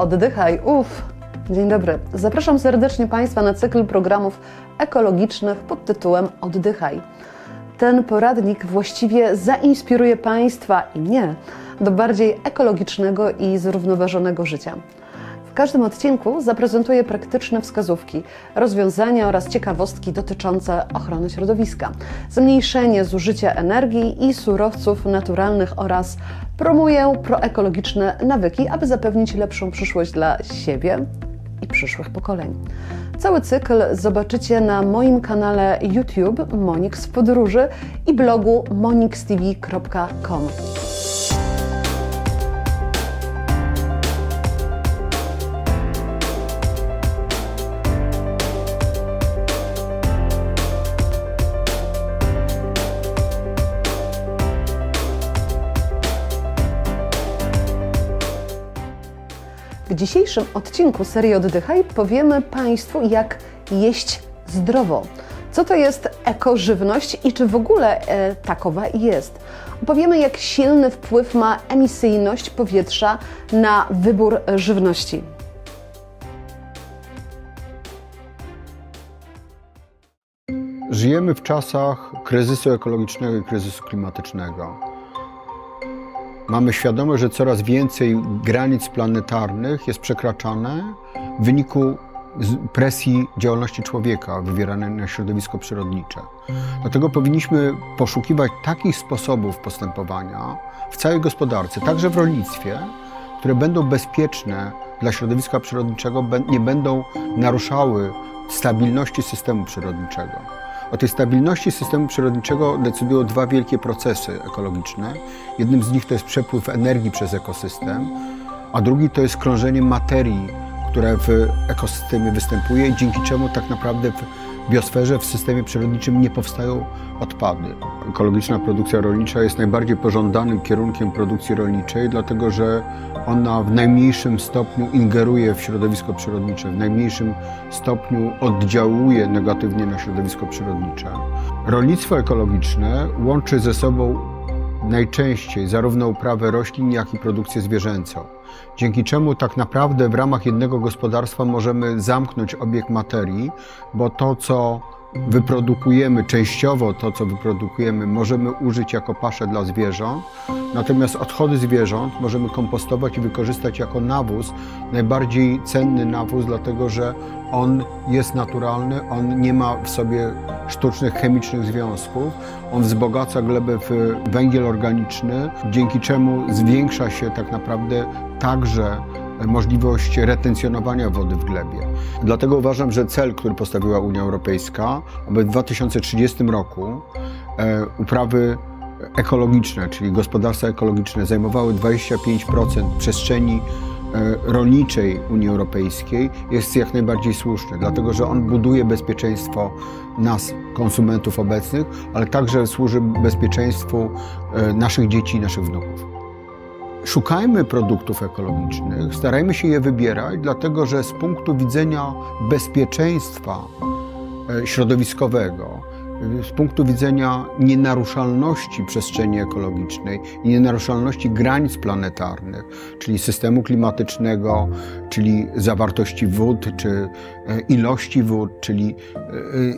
Oddychaj, uff. Dzień dobry. Zapraszam serdecznie Państwa na cykl programów ekologicznych pod tytułem Oddychaj. Ten poradnik właściwie zainspiruje Państwa i mnie do bardziej ekologicznego i zrównoważonego życia. W każdym odcinku zaprezentuję praktyczne wskazówki, rozwiązania oraz ciekawostki dotyczące ochrony środowiska, zmniejszenie zużycia energii i surowców naturalnych oraz promuję proekologiczne nawyki, aby zapewnić lepszą przyszłość dla siebie i przyszłych pokoleń. Cały cykl zobaczycie na moim kanale YouTube Monix w Podróży i blogu monixtv.com. dzisiejszym odcinku serii Oddychaj powiemy Państwu, jak jeść zdrowo. Co to jest ekożywność i czy w ogóle e, takowa jest? Opowiemy, jak silny wpływ ma emisyjność powietrza na wybór żywności. Żyjemy w czasach kryzysu ekologicznego i kryzysu klimatycznego. Mamy świadomość, że coraz więcej granic planetarnych jest przekraczane w wyniku presji działalności człowieka wywieranej na środowisko przyrodnicze. Dlatego powinniśmy poszukiwać takich sposobów postępowania w całej gospodarce, także w rolnictwie, które będą bezpieczne dla środowiska przyrodniczego, nie będą naruszały stabilności systemu przyrodniczego. O tej stabilności systemu przyrodniczego decydują dwa wielkie procesy ekologiczne. Jednym z nich to jest przepływ energii przez ekosystem, a drugi to jest krążenie materii, które w ekosystemie występuje, dzięki czemu tak naprawdę w biosferze, w systemie przyrodniczym nie powstają odpady. Ekologiczna produkcja rolnicza jest najbardziej pożądanym kierunkiem produkcji rolniczej, dlatego że ona w najmniejszym stopniu ingeruje w środowisko przyrodnicze, w najmniejszym stopniu oddziałuje negatywnie na środowisko przyrodnicze. Rolnictwo ekologiczne łączy ze sobą najczęściej zarówno uprawę roślin, jak i produkcję zwierzęcą. Dzięki czemu tak naprawdę w ramach jednego gospodarstwa możemy zamknąć obieg materii, bo to, co wyprodukujemy, częściowo to, co wyprodukujemy, możemy użyć jako paszę dla zwierząt, natomiast odchody zwierząt możemy kompostować i wykorzystać jako nawóz, najbardziej cenny nawóz, dlatego że on jest naturalny, on nie ma w sobie sztucznych, chemicznych związków, on wzbogaca glebę w węgiel organiczny, dzięki czemu zwiększa się tak naprawdę także możliwość retencjonowania wody w glebie. Dlatego uważam, że cel, który postawiła Unia Europejska, aby w 2030 roku e, uprawy ekologiczne, czyli gospodarstwa ekologiczne zajmowały 25% przestrzeni e, rolniczej Unii Europejskiej jest jak najbardziej słuszny, dlatego że on buduje bezpieczeństwo nas, konsumentów obecnych, ale także służy bezpieczeństwu e, naszych dzieci i naszych wnuków. Szukajmy produktów ekologicznych, starajmy się je wybierać, dlatego że z punktu widzenia bezpieczeństwa e, środowiskowego, e, z punktu widzenia nienaruszalności przestrzeni ekologicznej i nienaruszalności granic planetarnych, czyli systemu klimatycznego, czyli zawartości wód, czy e, ilości wód, czyli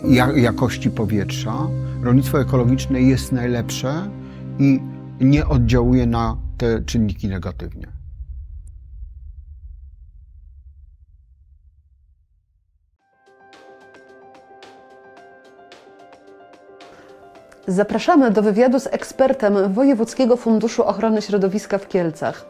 ja- jakości powietrza, rolnictwo ekologiczne jest najlepsze i nie oddziałuje na te czynniki negatywnie. Zapraszamy do wywiadu z ekspertem Wojewódzkiego Funduszu Ochrony Środowiska w Kielcach.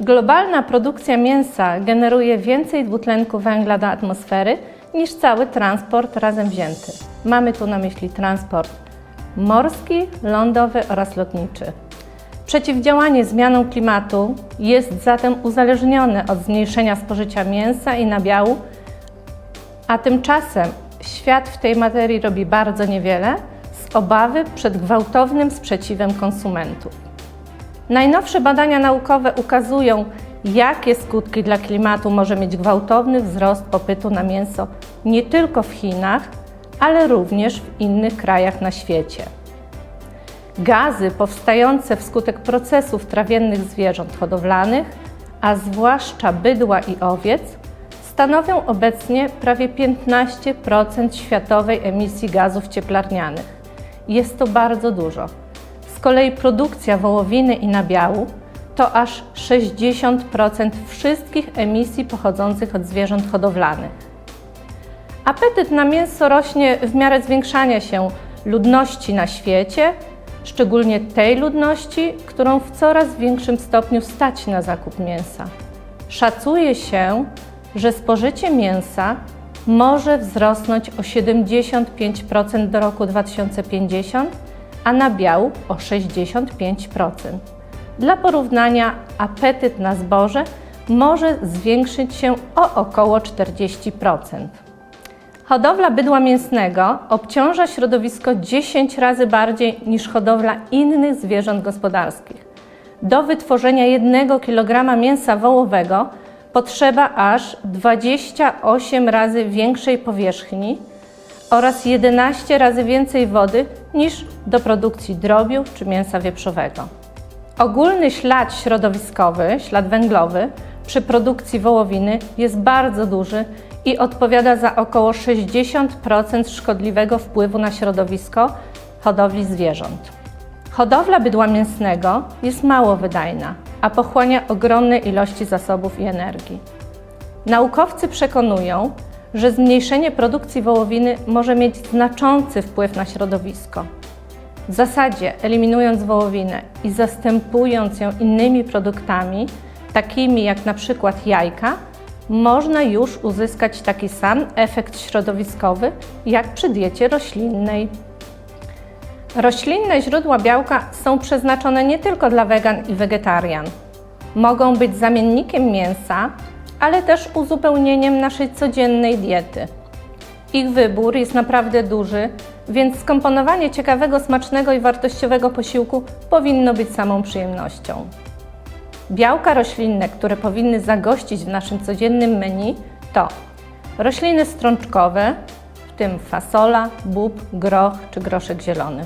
Globalna produkcja mięsa generuje więcej dwutlenku węgla do atmosfery niż cały transport razem wzięty. Mamy tu na myśli transport morski, lądowy oraz lotniczy. Przeciwdziałanie zmianom klimatu jest zatem uzależnione od zmniejszenia spożycia mięsa i nabiału, a tymczasem świat w tej materii robi bardzo niewiele z obawy przed gwałtownym sprzeciwem konsumentów. Najnowsze badania naukowe ukazują, jakie skutki dla klimatu może mieć gwałtowny wzrost popytu na mięso nie tylko w Chinach, ale również w innych krajach na świecie. Gazy powstające wskutek procesów trawiennych zwierząt hodowlanych, a zwłaszcza bydła i owiec, stanowią obecnie prawie 15% światowej emisji gazów cieplarnianych. Jest to bardzo dużo. Z kolei produkcja wołowiny i nabiału to aż 60% wszystkich emisji pochodzących od zwierząt hodowlanych. Apetyt na mięso rośnie w miarę zwiększania się ludności na świecie, szczególnie tej ludności, którą w coraz większym stopniu stać na zakup mięsa. Szacuje się, że spożycie mięsa może wzrosnąć o 75% do roku 2050, a nabiału o 65%. Dla porównania, apetyt na zboże może zwiększyć się o około 40%. Hodowla bydła mięsnego obciąża środowisko 10 razy bardziej niż hodowla innych zwierząt gospodarskich. Do wytworzenia 1 kg mięsa wołowego potrzeba aż 28 razy większej powierzchni oraz 11 razy więcej wody niż do produkcji drobiu czy mięsa wieprzowego. Ogólny ślad środowiskowy, ślad węglowy przy produkcji wołowiny jest bardzo duży i odpowiada za około 60% szkodliwego wpływu na środowisko hodowli zwierząt. Hodowla bydła mięsnego jest mało wydajna, a pochłania ogromne ilości zasobów i energii. Naukowcy przekonują, że zmniejszenie produkcji wołowiny może mieć znaczący wpływ na środowisko. W zasadzie, eliminując wołowinę i zastępując ją innymi produktami, takimi jak na przykład jajka, można już uzyskać taki sam efekt środowiskowy jak przy diecie roślinnej. Roślinne źródła białka są przeznaczone nie tylko dla wegan i wegetarian. Mogą być zamiennikiem mięsa, ale też uzupełnieniem naszej codziennej diety. Ich wybór jest naprawdę duży, więc skomponowanie ciekawego, smacznego i wartościowego posiłku powinno być samą przyjemnością. Białka roślinne, które powinny zagościć w naszym codziennym menu to rośliny strączkowe, w tym fasola, bób, groch czy groszek zielony,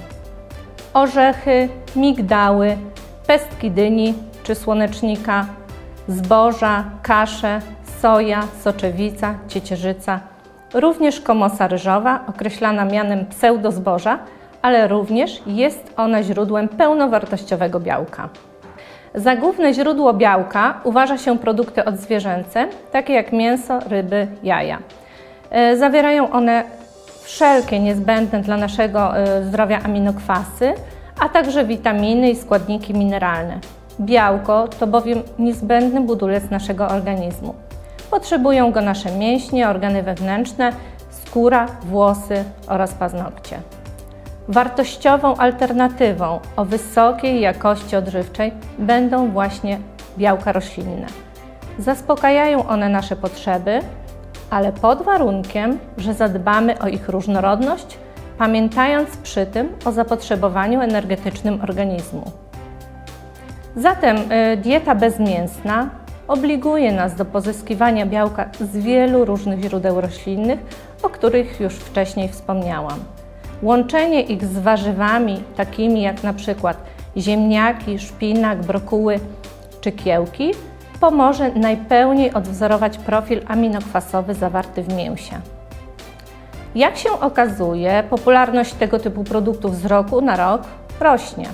orzechy, migdały, pestki dyni czy słonecznika, zboża, kasze, soja, soczewica, ciecierzyca, również komosa ryżowa, określana mianem pseudozboża, ale również jest ona źródłem pełnowartościowego białka. Za główne źródło białka uważa się produkty odzwierzęce, takie jak mięso, ryby, jaja. E, Zawierają one wszelkie niezbędne dla naszego e, zdrowia aminokwasy, a także witaminy i składniki mineralne. Białko to bowiem niezbędny budulec naszego organizmu. Potrzebują go nasze mięśnie, organy wewnętrzne, skóra, włosy oraz paznokcie. Wartościową alternatywą o wysokiej jakości odżywczej będą właśnie białka roślinne. Zaspokajają one nasze potrzeby, ale pod warunkiem, że zadbamy o ich różnorodność, pamiętając przy tym o zapotrzebowaniu energetycznym organizmu. Zatem y, dieta bezmięsna obliguje nas do pozyskiwania białka z wielu różnych źródeł roślinnych, o których już wcześniej wspomniałam. Łączenie ich z warzywami takimi jak na przykład ziemniaki, szpinak, brokuły czy kiełki pomoże najpełniej odwzorować profil aminokwasowy zawarty w mięsie. Jak się okazuje, popularność tego typu produktów z roku na rok rośnie.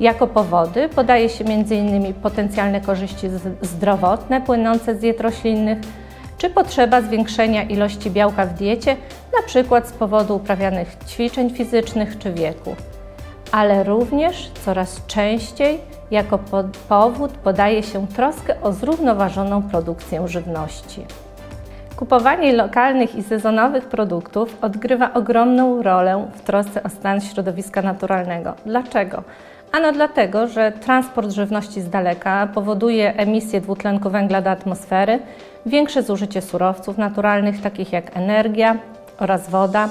Jako powody podaje się m.in. potencjalne korzyści zdrowotne płynące z diet roślinnych, czy potrzeba zwiększenia ilości białka w diecie, na przykład z powodu uprawianych ćwiczeń fizycznych czy wieku. Ale również coraz częściej jako po- powód podaje się troskę o zrównoważoną produkcję żywności. Kupowanie lokalnych i sezonowych produktów odgrywa ogromną rolę w trosce o stan środowiska naturalnego. Dlaczego? Ano dlatego, że transport żywności z daleka powoduje emisję dwutlenku węgla do atmosfery, większe zużycie surowców naturalnych, takich jak energia oraz woda,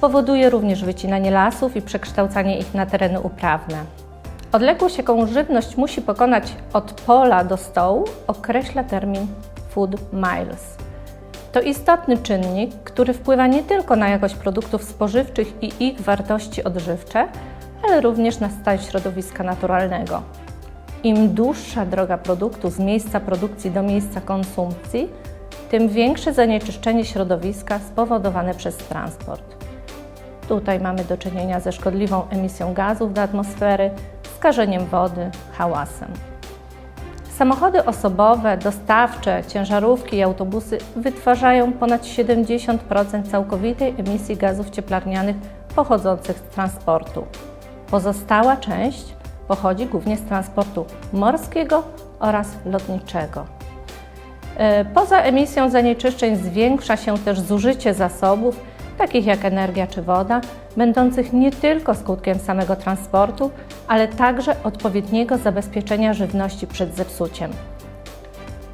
powoduje również wycinanie lasów i przekształcanie ich na tereny uprawne. Odległość, jaką żywność musi pokonać od pola do stołu, określa termin food miles. To istotny czynnik, który wpływa nie tylko na jakość produktów spożywczych i ich wartości odżywcze, ale również na stan środowiska naturalnego. Im dłuższa droga produktu z miejsca produkcji do miejsca konsumpcji, tym większe zanieczyszczenie środowiska spowodowane przez transport. Tutaj mamy do czynienia ze szkodliwą emisją gazów do atmosfery, skażeniem wody, hałasem. Samochody osobowe, dostawcze, ciężarówki i autobusy wytwarzają ponad 70% całkowitej emisji gazów cieplarnianych pochodzących z transportu. Pozostała część pochodzi głównie z transportu morskiego oraz lotniczego. E, Poza emisją zanieczyszczeń zwiększa się też zużycie zasobów, takich jak energia czy woda, będących nie tylko skutkiem samego transportu, ale także odpowiedniego zabezpieczenia żywności przed zepsuciem.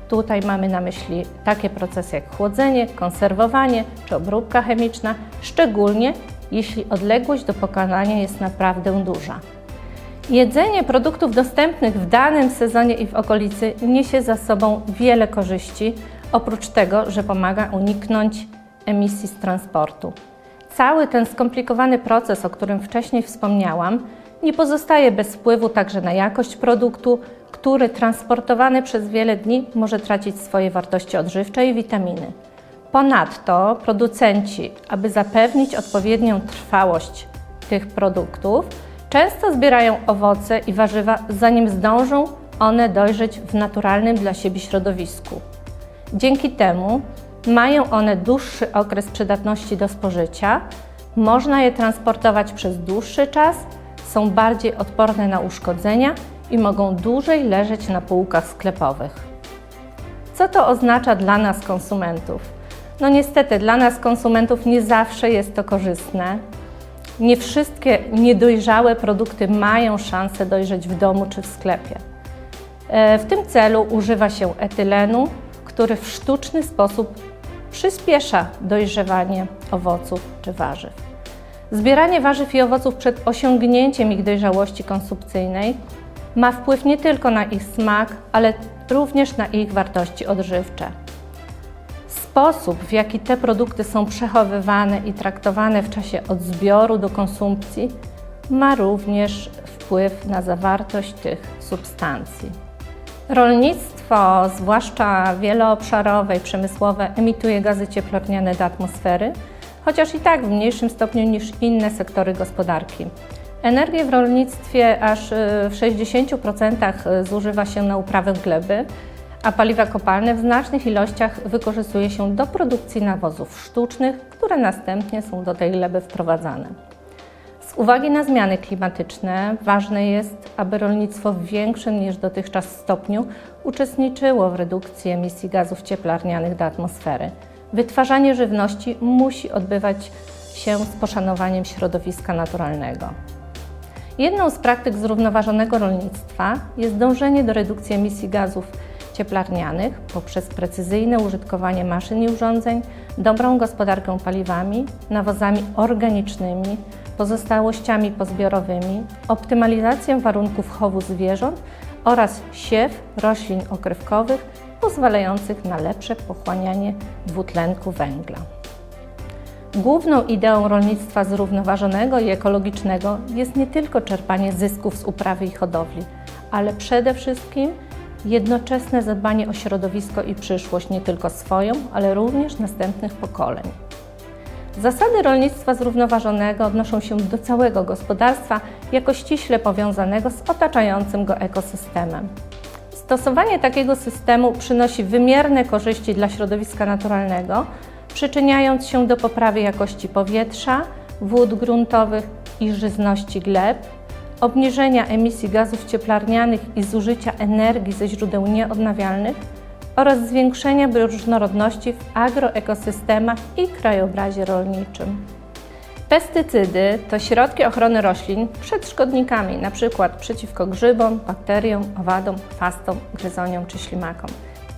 Tutaj mamy na myśli takie procesy jak chłodzenie, konserwowanie czy obróbka chemiczna, szczególnie jeśli odległość do pokonania jest naprawdę duża. Jedzenie produktów dostępnych w danym sezonie i w okolicy niesie za sobą wiele korzyści, oprócz tego, że pomaga uniknąć emisji z transportu. Cały ten skomplikowany proces, o którym wcześniej wspomniałam, nie pozostaje bez wpływu także na jakość produktu, który transportowany przez wiele dni może tracić swoje wartości odżywcze i witaminy. Ponadto producenci, aby zapewnić odpowiednią trwałość tych produktów, często zbierają owoce i warzywa, zanim zdążą one dojrzeć w naturalnym dla siebie środowisku. Dzięki temu mają one dłuższy okres przydatności do spożycia, można je transportować przez dłuższy czas, są bardziej odporne na uszkodzenia i mogą dłużej leżeć na półkach sklepowych. Co to oznacza dla nas, konsumentów? No niestety, dla nas, konsumentów, nie zawsze jest to korzystne. Nie wszystkie niedojrzałe produkty mają szansę dojrzeć w domu czy w sklepie. E, W tym celu używa się etylenu, który w sztuczny sposób przyspiesza dojrzewanie owoców czy warzyw. Zbieranie warzyw i owoców przed osiągnięciem ich dojrzałości konsumpcyjnej ma wpływ nie tylko na ich smak, ale również na ich wartości odżywcze. Sposób, w jaki te produkty są przechowywane i traktowane w czasie od zbioru do konsumpcji, ma również wpływ na zawartość tych substancji. Rolnictwo, zwłaszcza wieloobszarowe i przemysłowe, emituje gazy cieplarniane do atmosfery, chociaż i tak w mniejszym stopniu niż inne sektory gospodarki. Energię w rolnictwie aż y, w 60% zużywa się na uprawę gleby, a paliwa kopalne w znacznych ilościach wykorzystuje się do produkcji nawozów sztucznych, które następnie są do tej gleby wprowadzane. Z uwagi na zmiany klimatyczne ważne jest, aby rolnictwo w większym niż dotychczas stopniu uczestniczyło w redukcji emisji gazów cieplarnianych do atmosfery. Wytwarzanie żywności musi odbywać się z poszanowaniem środowiska naturalnego. Jedną z praktyk zrównoważonego rolnictwa jest dążenie do redukcji emisji gazów cieplarnianych poprzez precyzyjne użytkowanie maszyn i urządzeń, dobrą gospodarkę paliwami, nawozami organicznymi, pozostałościami pozbiorowymi, optymalizację warunków chowu zwierząt oraz siew roślin okrywkowych pozwalających na lepsze pochłanianie dwutlenku węgla. Główną ideą rolnictwa zrównoważonego i ekologicznego jest nie tylko czerpanie zysków z uprawy i hodowli, ale przede wszystkim jednoczesne zadbanie o środowisko i przyszłość nie tylko swoją, ale również następnych pokoleń. Zasady rolnictwa zrównoważonego odnoszą się do całego gospodarstwa jako ściśle powiązanego z otaczającym go ekosystemem. Stosowanie takiego systemu przynosi wymierne korzyści dla środowiska naturalnego, przyczyniając się do poprawy jakości powietrza, wód gruntowych i żyzności gleb, obniżenia emisji gazów cieplarnianych i zużycia energii ze źródeł nieodnawialnych oraz zwiększenia różnorodności w agroekosystemach i krajobrazie rolniczym. Pestycydy to środki ochrony roślin przed szkodnikami, np. przeciwko grzybom, bakteriom, owadom, chwastom, gryzoniom czy ślimakom.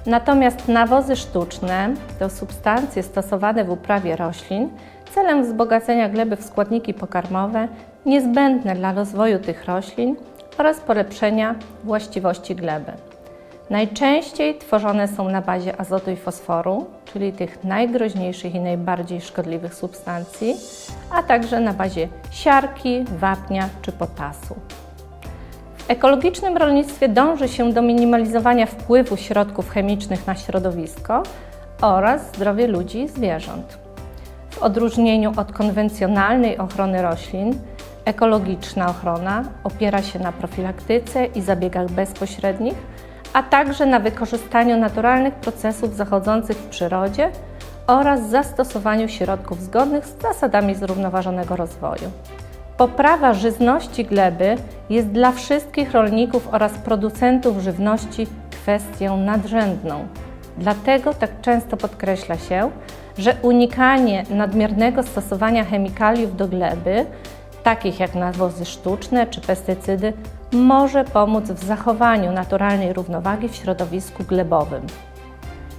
Natomiast nawozy sztuczne to substancje stosowane w uprawie roślin celem wzbogacenia gleby w składniki pokarmowe niezbędne dla rozwoju tych roślin oraz polepszenia właściwości gleby. Najczęściej tworzone są na bazie azotu i fosforu, czyli tych najgroźniejszych i najbardziej szkodliwych substancji, a także na bazie siarki, wapnia czy potasu. W ekologicznym rolnictwie dąży się do minimalizowania wpływu środków chemicznych na środowisko oraz zdrowie ludzi i zwierząt. Odróżnieniu od konwencjonalnej ochrony roślin, ekologiczna ochrona opiera się na profilaktyce i zabiegach bezpośrednich, a także na wykorzystaniu naturalnych procesów zachodzących w przyrodzie oraz zastosowaniu środków zgodnych z zasadami zrównoważonego rozwoju. Poprawa żyzności gleby jest dla wszystkich rolników oraz producentów żywności kwestią nadrzędną. Dlatego tak często podkreśla się, że unikanie nadmiernego stosowania chemikaliów do gleby, takich jak nawozy sztuczne czy pestycydy, może pomóc w zachowaniu naturalnej równowagi w środowisku glebowym.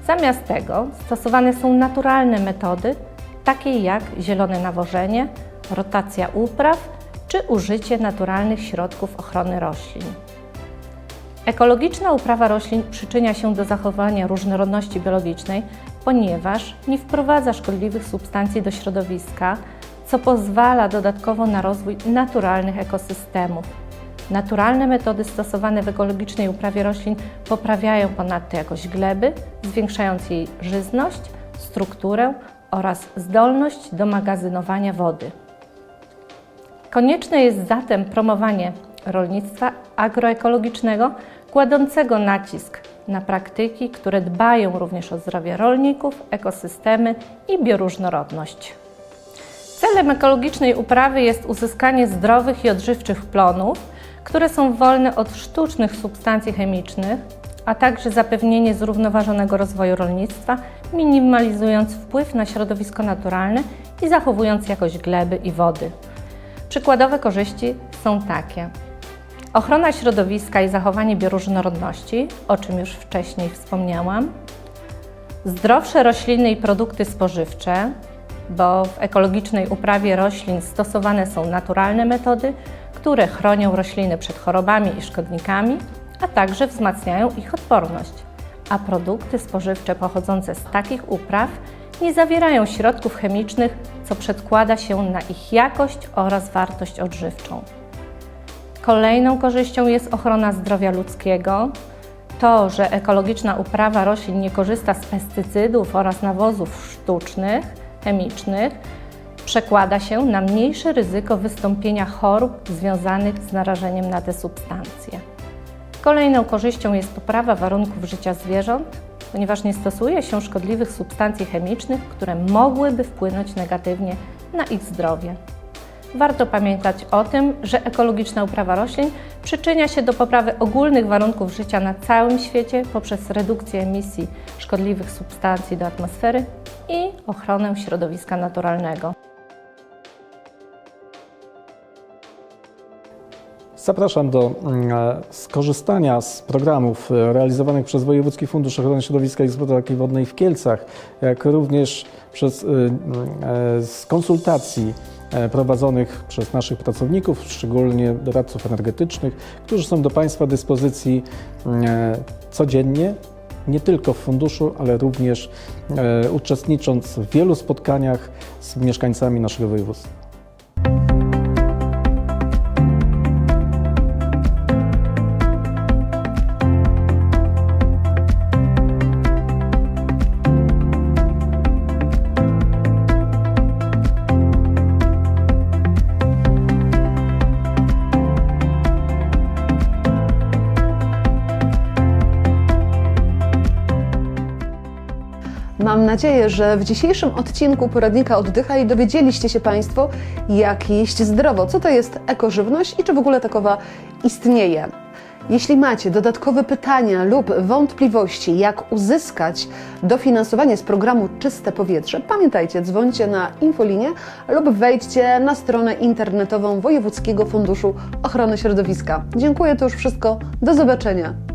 Zamiast tego stosowane są naturalne metody, takie jak zielone nawożenie, rotacja upraw czy użycie naturalnych środków ochrony roślin. Ekologiczna uprawa roślin przyczynia się do zachowania różnorodności biologicznej, ponieważ nie wprowadza szkodliwych substancji do środowiska, co pozwala dodatkowo na rozwój naturalnych ekosystemów. Naturalne metody stosowane w ekologicznej uprawie roślin poprawiają ponadto jakość gleby, zwiększając jej żyzność, strukturę oraz zdolność do magazynowania wody. Konieczne jest zatem promowanie rolnictwa agroekologicznego, kładącego nacisk na praktyki, które dbają również o zdrowie rolników, ekosystemy i bioróżnorodność. Celem ekologicznej uprawy jest uzyskanie zdrowych i odżywczych plonów, które są wolne od sztucznych substancji chemicznych, a także zapewnienie zrównoważonego rozwoju rolnictwa, minimalizując wpływ na środowisko naturalne i zachowując jakość gleby i wody. Przykładowe korzyści są takie: ochrona środowiska i zachowanie bioróżnorodności, o czym już wcześniej wspomniałam, zdrowsze rośliny i produkty spożywcze, bo w ekologicznej uprawie roślin stosowane są naturalne metody, które chronią rośliny przed chorobami i szkodnikami, a także wzmacniają ich odporność. A produkty spożywcze pochodzące z takich upraw nie zawierają środków chemicznych, co przedkłada się na ich jakość oraz wartość odżywczą. Kolejną korzyścią jest ochrona zdrowia ludzkiego. To, że ekologiczna uprawa roślin nie korzysta z pestycydów oraz nawozów sztucznych, chemicznych, przekłada się na mniejsze ryzyko wystąpienia chorób związanych z narażeniem na te substancje. Kolejną korzyścią jest poprawa warunków życia zwierząt, ponieważ nie stosuje się szkodliwych substancji chemicznych, które mogłyby wpłynąć negatywnie na ich zdrowie. Warto pamiętać o tym, że ekologiczna uprawa roślin przyczynia się do poprawy ogólnych warunków życia na całym świecie poprzez redukcję emisji szkodliwych substancji do atmosfery i ochronę środowiska naturalnego. Zapraszam do mm, e, skorzystania z programów e, realizowanych przez Wojewódzki Fundusz Ochrony Środowiska i Gospodarki Wodnej w Kielcach, jak również przez, y, mm, e, z konsultacji prowadzonych przez naszych pracowników, szczególnie doradców energetycznych, którzy są do Państwa dyspozycji e, codziennie, nie tylko w funduszu, ale również e, uczestnicząc w wielu spotkaniach z mieszkańcami naszego województwa. Nadzieję, że w dzisiejszym odcinku poradnika Oddychaj dowiedzieliście się Państwo, jak jeść zdrowo, co to jest ekożywność i czy w ogóle takowa istnieje. Jeśli macie dodatkowe pytania lub wątpliwości, jak uzyskać dofinansowanie z programu Czyste Powietrze, pamiętajcie, dzwońcie na infolinię lub wejdźcie na stronę internetową Wojewódzkiego Funduszu Ochrony Środowiska. Dziękuję, to już wszystko. Do zobaczenia.